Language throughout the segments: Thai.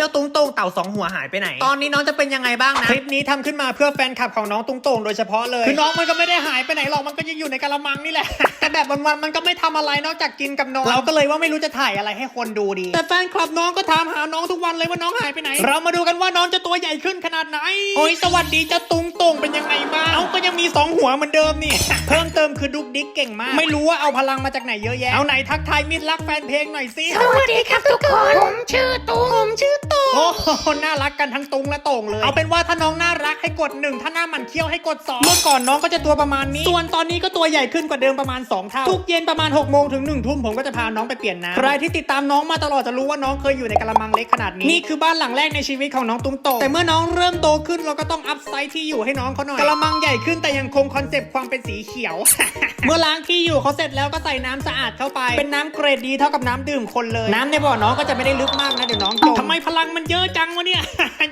เจ้าตุงโตงเต่าสองหัวหายไปไหน ตอนนี้น้องจะเป็นยังไงบ้างนะ คลิปนี้ทำขึ้นมาเพื่อแฟนคลับของน้องตุงโตงโดยเฉพาะเลย คือน้องมันก็ไม่ได้หายไปไหนหรอก มันก็ยังอยู่ในกะละมังนี่แหละ แต่แบบวันๆมันก็ไม่ทำอะไรนอกจากกินกับนอน เราก็เลยว่าไม่รู้จะถ่ายอะไรให้คนดูดี แต่แฟนคลับน้องก็ถามหาน้องทุกวันเลยว่าน้องหายไปไหน เรามาดูกันว่าน้องจะตัวใหญ่ขึ้นขนาดไหน โอ้ยสวัสดีเจ้าตุงโตงเป็นยังไงบ้าง เอาก็ยังมีสองหัวเหมือนเดิมนี่ เพิ่มเติมคือดุกดิกเก่งมาก ไม่รู้ว่าเอาพลังมาจากไหนเยอะแยะ เอาไหนทักทายมิตรรักแฟนเพลงหน่อยสิ สวัสดีครับทุกคน ผมชื่อตูผมชื่อตู โอ้โหน่ารักกันทั้งตุงและโต่งเลย เอาเป็นว่าถ้าน้องน่ารักให้กดหนึ่งถ้าหน้าหมันเคี้ยวให้กดสองเมื่อก่อนน้องก็จะตัวประมาณนี้ ส่วนตอนนี้ก็ตัวใหญ่ขึ้นกว่าเดิมประมาณ 2 เท่า ทุกเย็นประมาณ6กโมงถึง1นึ่ทุ่มผมก็จะพาน้องไปเปลี่ยนน้ำใครที่ติดตามน้องมาตลอดจะรู้ว่าน้องเคยอยู่ในกระมังเล็กขนาดนี้ นี่คือบ้านหลังแรกในชีวิตของน้องตุงโตแต่เมื่อน้องเริ่มโตขึ้นเราก็ต้องอัพไซต์ที่อยู่ให้น้องเขาหน่อยกระมังใหญ่ขึ้นแต่ยังคงคอนเซปต์ความเป็นสีเขียว เมื่อล้างที่อยู่เขาเสร็จแล้วก็ใส่น้ำสะอาดเข้าไป เป็นน้ำเกรดดีเท่ากับน้ำดื่มคนเลย น้ำในบ่อน้องก็จะไม่ได้ลึกมากนะเดี๋ยวน้องจม ทำไมพลังมันเยอะจังวะเนี่ย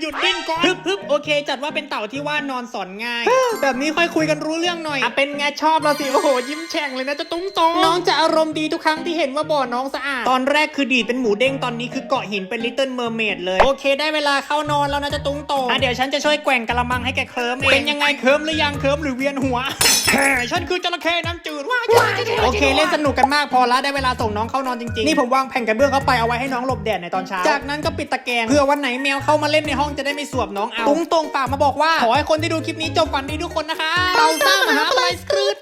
ยุดดิ้นก่อนฮึบฮึบโอเค จัดว่าเป็นเต่าที่ว่านอนสอนง่าย แบบนี้ค่อยคุยกันรู้เรื่องหน่อยอะเป็นไงชอบเราสิโอ้โหยิ้มแฉ่งเลยนะเจะตุ้งโตงน้องจะอารมณ์ดีทุกครั้งที่เห็นว่าบ่อน้องสะอาด ตอนแรกคือดีดเป็นหมูเด้งตอนนี้คือเกาะหินเป็นลิตเติ้ลเมอร์เมดเลย โอเค ได้เวลาเข้านอนแล้วนะเจะตุ้งโตงอะเดี๋ยวฉันจะช่วยแกว่งกะละมังให้แกเคลิ้มเองเป็นยังไงเคลิ้มหรือยังเคลิ้มหรือเวียนหัวฉันคือจระเข้น้ำจืดว้ายโอเคเล่นสนุกกันมากพอแล้วได้เวลาส่งน้องเข้านอนจริงๆนี่ผมวางแผ่นกระเบื้องเข้าไปเอาไว้ให้น้องหลบแดดในตอนเช้าจากนั้นก็ปิดตะแกรงเพื่อวันไหนแมวเข้ามาเล่นในห้องจะได้ไม่สวบน้องเอาตุ้งตรงปากมาบอกว่า ขอให้คนที่ดูคลิปนี้จบฝันดีทุกคนนะคะเต่าซ่ามหาบลายสกรูด